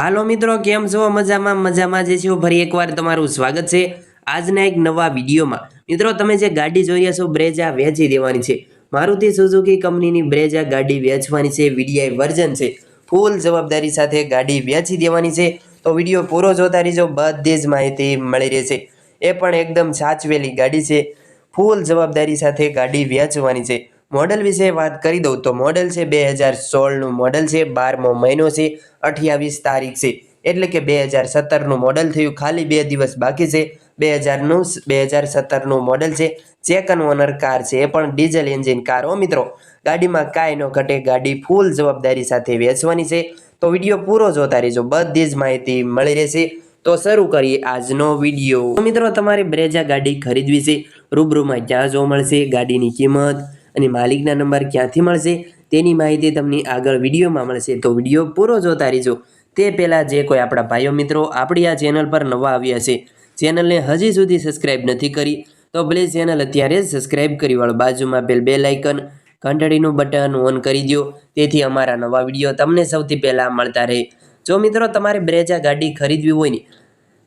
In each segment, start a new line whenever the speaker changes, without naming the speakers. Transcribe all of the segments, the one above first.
હાલો મિત્રો, કેમ છો? મજામાં મજામાં જે છો. ફરી એકવાર તમારું સ્વાગત છે આજના એક નવા વિડીયોમાં. મિત્રો, તમે જે ગાડી જોઈ રહ્યા છો, બ્રેજા વેચી દેવાની છે. મારુતિ સુઝુકી કંપનીની બ્રેજા ગાડી વેચવાની છે, વીડીઆઈ વર્ઝન છે. ફૂલ જવાબદારી સાથે ગાડી વેચી દેવાની છે. તો વીડિયો પૂરો જોતા રહીજો, બધી જ માહિતી મળી રહેશે. એ પણ એકદમ સાચવેલી ગાડી છે. ફૂલ જવાબદારી સાથે ગાડી વેચવાની છે. મોડલ વિશે વાત કરી દઉં તો મોડલ છે બે હજાર સોળનું, મોડલ છે બારમો મહિનો છે, અઠ્યાવીસ તારીખ છે. એટલે કે બે હજાર સત્તરનું મોડલ થયું, ખાલી બે દિવસ બાકી છે. બે હજારનું બે હજાર સત્તરનું મોડલ છે ચેકન ઓનર કાર છે, એ પણ ડીઝલ એન્જિન કાર હો મિત્રો, ગાડીમાં કાંઈ ન ઘટે, ગાડી ફૂલ જવાબદારી સાથે વેચવાની છે. તો વીડિયો પૂરો જોતા રહેજો, બધી જ માહિતી મળી રહેશે. તો શરૂ કરીએ આજનો વીડિયો. મિત્રો, તમારે બ્રેજા ગાડી ખરીદવી છે, રૂબરૂમાં ક્યાં જોવા મળશે, ગાડીની કિંમત અને માલિકના નંબર ક્યાંથી મળશે તેની માહિતી તમને આગળ વિડીયોમાં મળશે. તો વીડિયો પૂરો જોતા રહેજો. તે પહેલાં જે કોઈ આપણા ભાઈઓ મિત્રો આપણી આ ચેનલ પર નવા આવ્યા છે, ચેનલને હજી સુધી સબસ્ક્રાઇબ નથી કરી, તો પ્લીઝ ચેનલ અત્યારે જ સબસ્ક્રાઇબ કરી વાળો બાજુમાં પેલ બે લાઇકન ઘંટડીનું બટન ઓન કરી દો તેથી અમારા નવા વીડિયો તમને સૌથી પહેલાં મળતા રહે. જો મિત્રો તમારે બ્રેજા ગાડી ખરીદવી હોય ને,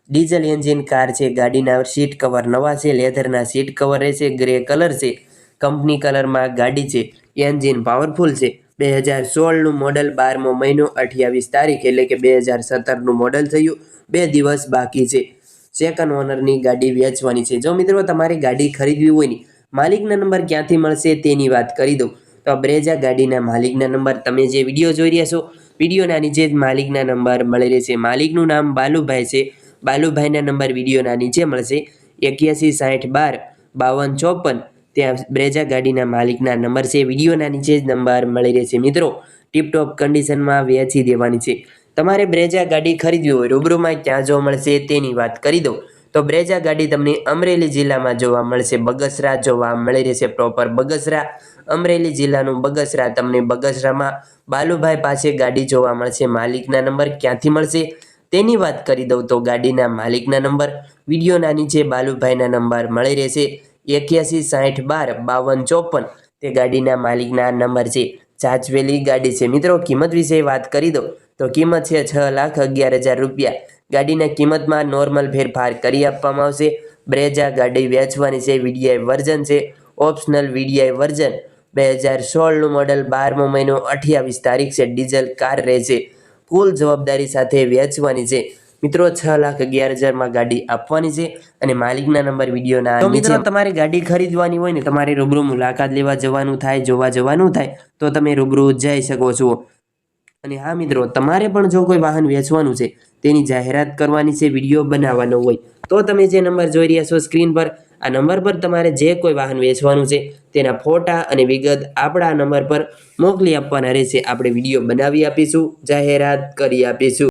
ડીઝલ એન્જિન કાર છે, ગાડીના સીટ કવર નવા છે, લેધરના સીટ કવર રહેશે, ગ્રે કલર છે કંપની કલરમાં ગાડી છે. એન્જિન પાવરફુલ છે. બે હજાર સોળનું મોડલ બારમો મહિનો અઠ્યાવીસ તારીખ એટલે કે બે હજાર સત્તરનું મોડલ થયું. બે દિવસ બાકી છે. સેકન્ડ ઓનરની ગાડી વેચવાની છે. જો મિત્રો તમારે ગાડી ખરીદવી હોય ને, માલિકના નંબર ક્યાંથી મળશે તેની વાત કરી દઉં. તો બ્રેજા ગાડીના માલિકના નંબર તમે જે વીડિયો જોઈ રહ્યા છો, વિડીયોના નીચે જ માલિકના નંબર મળી રહેશે. માલિકનું નામ બાલુભાઈ છે. બાલુભાઈના નંબર વિડીયોના નીચે મળશે. એક્યાસી સાઠ બાર બાવન ચોપન ત્યાં બ્રેજા ગાડીના માલિકના નંબર છે, વિડીયોના નીચે જ નંબર મળી રહેશે. મિત્રો, ટીપટોપ કન્ડિશનમાં વેચી દેવાની છે. તમારે બ્રેજા ગાડી ખરીદવી હોય, રૂબરૂમાં ક્યાં જોવા મળશે તેની વાત કરી દઉં. તો બ્રેજા ગાડી તમને અમરેલી જિલ્લામાં જોવા મળશે. બગસરા જોવા મળી રહેશે પ્રોપર બગસરા. અમરેલી જિલ્લાનું બગસરા તમને બગસરામાં બાલુભાઈ પાસે ગાડી જોવા મળશે. માલિકના નંબર ક્યાંથી મળશે તેની વાત કરી દઉં. તો ગાડીના માલિકના નંબર, વિડીયોના નીચે બાલુભાઈના નંબર મળી રહેશે. એક્યાસી, સાઠ, બાર, બાવન, ચોપન. તે ગાડીના માલિકના નંબર છે. જાજવેલી ગાડી છે. મિત્રો, કિંમત વિશે વાત કરી દો. તો કિંમત છે છ લાખ અગિયાર હજાર રૂપિયા. ગાડીના કિંમતમાં નોર્મલ ફેરફાર કરી આપવામાં આવશે. બ્રેજા ગાડી વેચવાની છે. વીડીઆઈ વર્ઝન છે. Optional VDI version. બે હજાર સોળનું મોડલ બારમો મહિનો અઠ્યાવીસ તારીખ છે. ડીઝલ કાર રહેશે કુલ જવાબદારી સાથે વેચવાની છે. મિત્રો છ લાખ અગિયાર હજારમાં ગાડી આપવાની છે અને માલિકના નંબર વિડીયોના તો મિત્રો તમારે ગાડી ખરીદવાની હોય ને તમારે રૂબરૂ મુલાકાત લેવા જવાનું થાય જોવા જવાનું થાય તો તમે રૂબરૂ જઈ શકો છો. અને હા મિત્રો તમારે પણ જો કોઈ વાહન વેચવાનું છે તેની જાહેરાત કરવાની છે વીડિયો બનાવવાનો હોય તો તમે જે નંબર જોઈ રહ્યા છો સ્ક્રીન પર આ નંબર પર તમારે જે કોઈ વાહન વેચવાનું છે તેના ફોટા અને વિગત આપણા નંબર પર મોકલી આપવાના રહેશે. આપણે વીડિયો બનાવી આપીશું જાહેરાત કરી આપીશું.